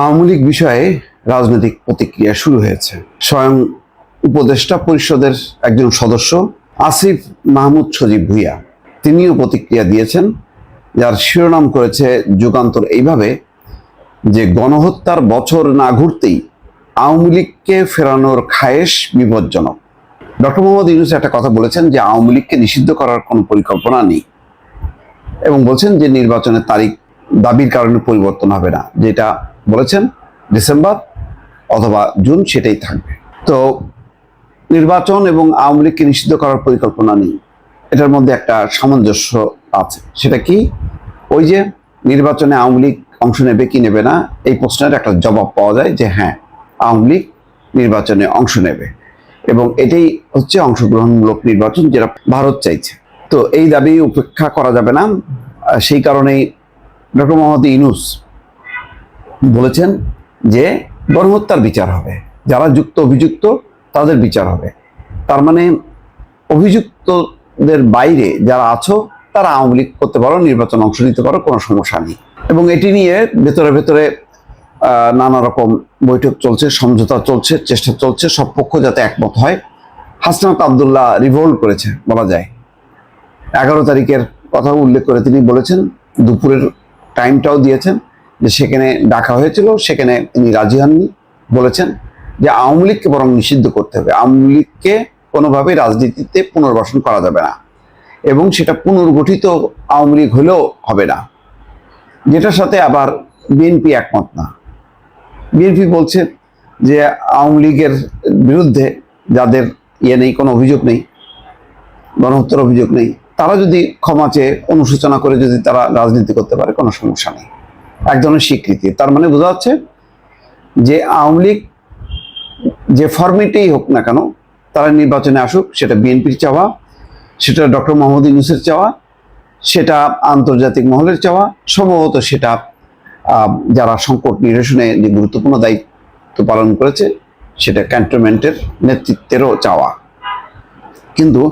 আওয়ামী লীগ বিষয়ে রাজনৈতিক প্রতিক্রিয়া শুরু হয়েছে। স্বয়ং উপদেষ্টা পরিষদের একজন সদস্য আসিফ মাহমুদ সজীব ভুইয়া, তিনিও প্রতিক্রিয়া দিয়েছেন, যার শিরোনাম করেছে যুগান্তর এইভাবে, যে গণহত্যার বছর না ঘুরতেই আওয়ামী লীগকে ফেরানোর খায়েশ বিপজ্জনক। ডক্টর মোহাম্মদ ইউনুস একটা কথা বলেছেন যে আওয়ামী লীগকে নিষিদ্ধ করার কোনো পরিকল্পনা নেই এবং বলছেন যে নির্বাচনের তারিখ দাবির কারণে পরিবর্তন হবে না, যেটা বলেছেন, ডিসেম্বর অথবা জুন সেটাই থাকবে। তো নির্বাচন এবং আওয়ামী লীগকে নিষিদ্ধ করার পরিকল্পনা নেই। এটার মধ্যে একটা সামঞ্জস্য আছে। সেটা কি? ওই যে নির্বাচনে আওয়ামী লীগ অংশ নেবে কি নেবে না, এই প্রশ্নের একটা জবাব পাওয়া যায় যে হ্যাঁ আওয়ামী লীগ নির্বাচনে অংশ নেবে। এবং এটাই হচ্ছে অংশগ্রহণমূলক নির্বাচন যেটা ভারত চাইছে। তো এই দাবি উপেক্ষা করা যাবে না। সেই কারণেই ডক্টর মোহাম্মদ ইউনুস বলেছেন যে গণহত্যার বিচার হবে। যারা যুক্ত, অভিযুক্ত, তাদের বিচার হবে। তার মানে অভিযুক্তদের বাইরে যারা আছো, তারা আওয়ামী লীগ করতে পারো, নির্বাচন অংশ নিতে পারো, কোনো সমস্যা নেই। এবং এটি নিয়ে ভেতরে ভেতরে নানা রকম বৈঠক চলছে, সমঝোতা চলছে, চেষ্টা চলছে, সব পক্ষ যাতে একমত হয়। হাসনাত আবদুল্লাহ রিভোল্ট করেছে, বলা যায়। এগারো তারিখের কথা উল্লেখ করে তিনি বলেছেন, দুপুরের টাইমটাও দিয়েছেন। যে সেখানে ডাকা হয়েছিল, সেখানে তিনি রাজি হননি। বলেছেন যে আওয়ামী লীগকে বরং নিষিদ্ধ করতে হবে। আওয়ামী লীগকে কোনোভাবে রাজনীতিতে পুনর্বাসন করা যাবে না। এবং সেটা পুনর্গঠিত আওয়ামী লীগ হলেও হবে না। যেটার সাথে আবার বিএনপি একমত না। বিএনপি বলছে যে আওয়ামী লীগের বিরুদ্ধে যাদের ইয়ে নেই, কোনো অভিযোগ নেই, গণহত্যার অভিযোগ নেই, তারা যদি ক্ষমা চেয়ে অনুশোচনা করে যদি তারা রাজনীতি করতে পারে, কোনো সমস্যা নেই। এক ধরনের স্বীকৃতি। তার মানে বোঝা যাচ্ছে যে আওয়ামী লীগ যে ফর্মেটেই হোক না কেন, তারা নির্বাচনে আসুক, সেটা বিএনপির চাওয়া, সেটা ডক্টর মোহাম্মদ ইউনুসের চাওয়া, সেটা আন্তর্জাতিক মহলের চাওয়া, সম্ভবত সেটা যারা সংকট নিরসনে গুরুত্বপূর্ণ দায়িত্ব পালন করেছে, সেটা ক্যান্টনমেন্টের নেতৃত্বেরও চাওয়া। কিন্তু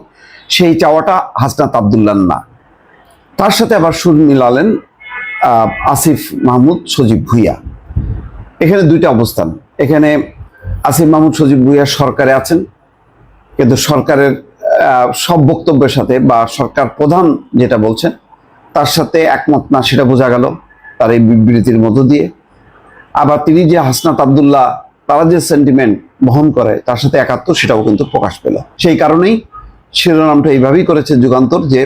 সেই চাওয়াটা হাসনাত আবদুল্লাহ না। তার সাথে আবার সুর মিলালেন আসিফ মাহমুদ সজীব ভুইয়া। এখানে দুইটা অবস্থান। এখানে আসিফ মাহমুদ সজীব ভুইয়া সরকারে আছেন, কিন্তু সরকারের সব বক্তব্যের সাথে বা সরকার প্রধান যেটা বলছেন, তার সাথে একমত না সেটা বোঝা গেল তার এই বিবৃতির মধ্য দিয়ে। আবার তিনি যে হাসনাত আবদুল্লাহ, তারা যে সেন্টিমেন্ট বহন করে তার সাথে একাত্তর সেটাও কিন্তু প্রকাশ পেল। সেই কারণেই শিরোনামটা এইভাবেই করেছে যুগান্তর যে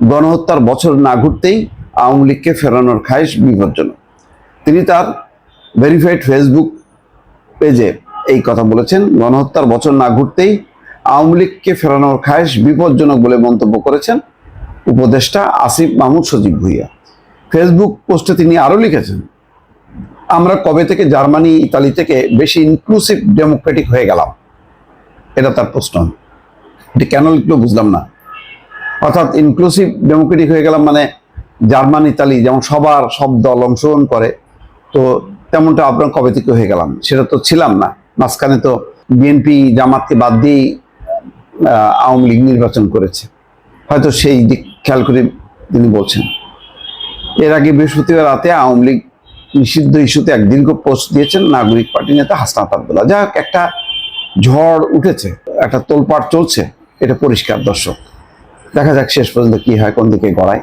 গণহত্যার বছর না ঘুরতেই আওয়ামী লীগকে ফেরানোর খায়েশ বিপজ্জনক। তিনি তার ভেরিফাইড ফেসবুক পেজে এই কথা বলেছেন, গণহত্যার বছর না ঘুরতেই আওয়ামী লীগকে ফেরানোর খায়েশ বিপজ্জনক বলে মন্তব্য করেছেন উপদেষ্টা আসিফ মাহমুদ সজীব ভুইয়া। ফেসবুক পোস্টে তিনি আরও লিখেছেন, আমরা কবে থেকে জার্মানি, ইতালি থেকে বেশি ইনক্লুসিভ ডেমোক্রেটিক হয়ে গেলাম? এটা তার প্রশ্ন। এটি কেন লিখলো বুঝলাম না। অর্থাৎ ইনক্লুসিভ ডেমোক্রেটিক হয়ে গেলাম মানে জার্মান, ইতালি যেমন সবার সব দল অংশগ্রহণ করে, তো তেমনটা আপনার কবে থেকে হয়ে গেলাম? সেটা তো ছিলাম না। মাঝখানে তো বিএনপি জামাতকে বাদ দিয়েই আওয়ামী লীগ নির্বাচন করেছে। হয়তো সেই দিক খেয়াল করে তিনি বলছেন। এর আগে বৃহস্পতিবার রাতে আওয়ামী লীগ নিষিদ্ধ ইস্যুতে এক দীর্ঘ পোস্ট দিয়েছেন নাগরিক পার্টি নেতা হাসনাত আবদুল্লাহ। যাই হোক, একটা ঝড় উঠেছে, একটা তোলপাড় চলছে, এটা পরিষ্কার দর্শক। দেখা যাক শেষ পর্যন্ত কি হয়, কোন দিকে গড়ায়।